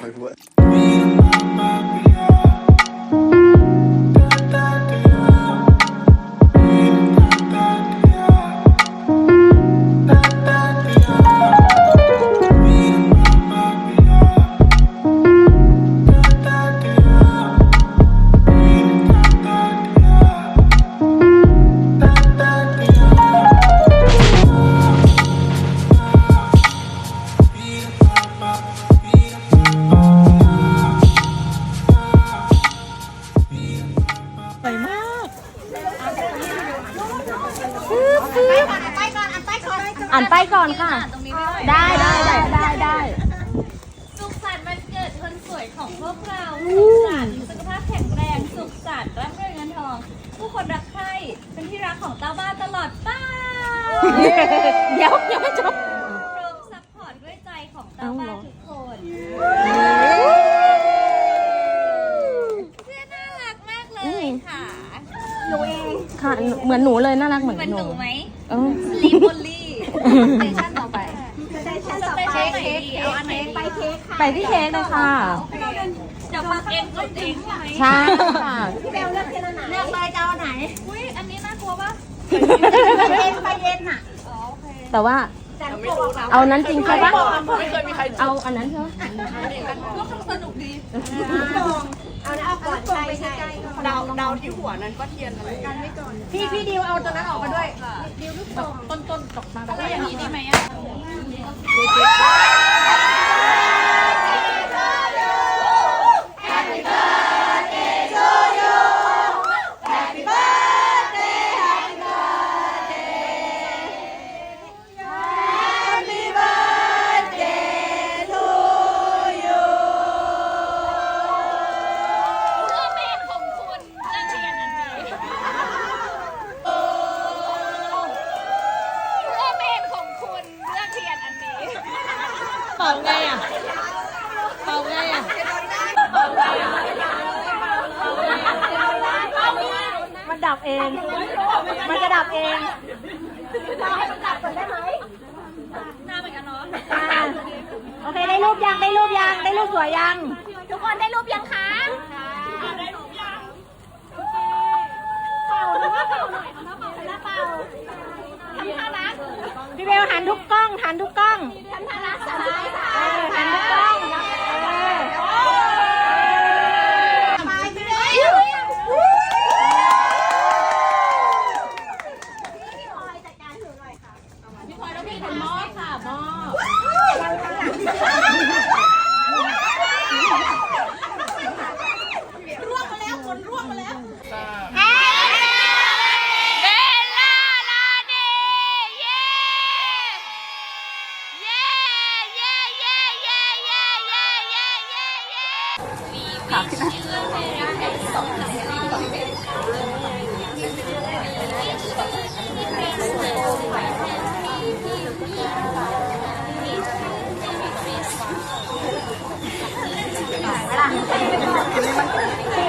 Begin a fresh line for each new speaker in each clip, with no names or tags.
my what? ค่อยพูด
อ่านป้ายก่อนค่ะ
ตรงนี้ไม่
ได้ได้ได้ได้ได้
สุขสันต์วันเกิดคนสวยของพวกเราสุขสันต์สุขภาพแข็งแรงสุขสันต์ร่ำรวยเงินทอง ผู้คนรักใคร่เป็นที่รักของเต้าบ้านตลอดไป
เดี๋ยวยังไม่จบ
รวมซัพพอร์ตด้วยใจของเต้าบ้านทุกคนเพื่อนน่ารักมากเลยค่ะ หนูเอง
ค่ะเหมือนหนูเลยน่ารักเหมือน
เหมือน
ห
ห
นู
นูไหม
เออ
ลีบอลลี่สเตชันต่อไปสเตชันต่อไปเค้กเอาอันไหนไปเค้ก
ไปที่เค้กเลยค่ะ
เดี๋ยวมาเองก็เองใช่ไหม
ใช่ค่ะ
เลือกไปจะเอาไหนอุ้ยอันนี้น่ากลัวปะ
เย็นไปเย็นอะแต่ว่าเอานั้นจริงใช่ปะเอาอันนั้นใช่ไหม
ก็คงสนุกดี
ดาวดาวที่หัวนั้นก็เทียนอะไร
พี่พี่ดิวเอาตัวนั้นออกมาด้วย
ต้นต้นตกมาก็อย่างนี้ได้ไหมอะ เป่า
ไงอะเป่าไงอะมันดับเอง มันจะดับเอง
หน้าเหมือนกันเนาะ
อ่าโอเคได้รูปยังได้รูปยังได้รูปสวยยัง
ทุกคนได้รูปยังคะ Ha ha
ha! dùng mình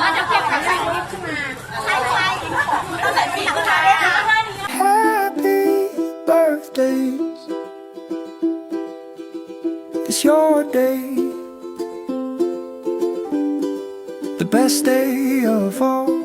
ว่า
จะเก็บกับใครขึ้นมาใช่ใช่ต้องใส่ปีกขึ้นมา
Happy birthdays. It's your day. The best day of all.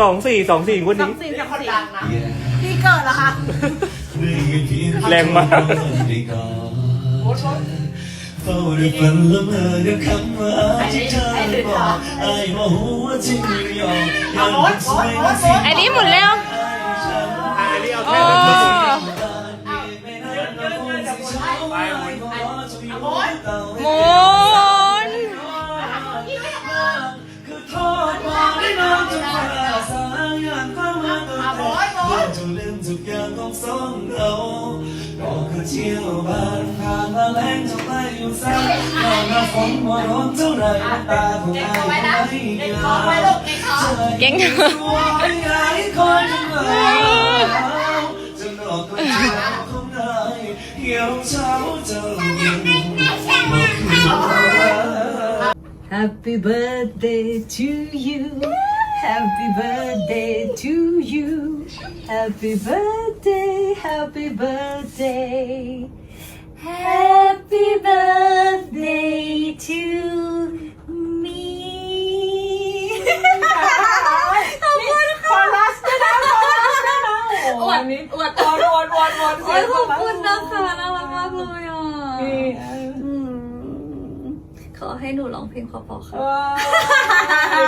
สองสี่สองสี่งวันนี้
คนดังนะ
แรงมาก
เฝ้าได้ฝันละเมอกับคำว่าที่เธอบอกไอ้มาหัวที่นิวยอร์กยังไม่สวยนะสิ
ไอ้นี่หมุนเร็ว
อันนี้เอา
โอ้
แค่แบบมาสุด
ไปหมุน
หมุน
คือโทษบอกได้น้องจะฝ่าส ทุกอย่างของสองเราบอกคือเที่ยวบ้านผ่านมาแรงจะไปอยู่ซ้ำนอนมาฝนมาร้อนเท่าไรน้ำตาของอายไม่ยา
เก่ง
ตัวไอ้ไอ้คอยจนมาจนออกก็เช้าคงได้เหี่ยวเช้าเจ้าอยู่
Happy birthday to you. Happy birthday to you. Happy birthday, happy birthday. Happy birthday to me. ขอบคุณค่ะคอรัสด้วยนะคอรัสด้วยนะอวดนิดอวดอวดอวดอวดอวด
โอ้ยขอบคุณนะคะน่ารักมากเลยอะอืมขอให้หนูร้องเพลงเพอๆค่ะ
ว้าว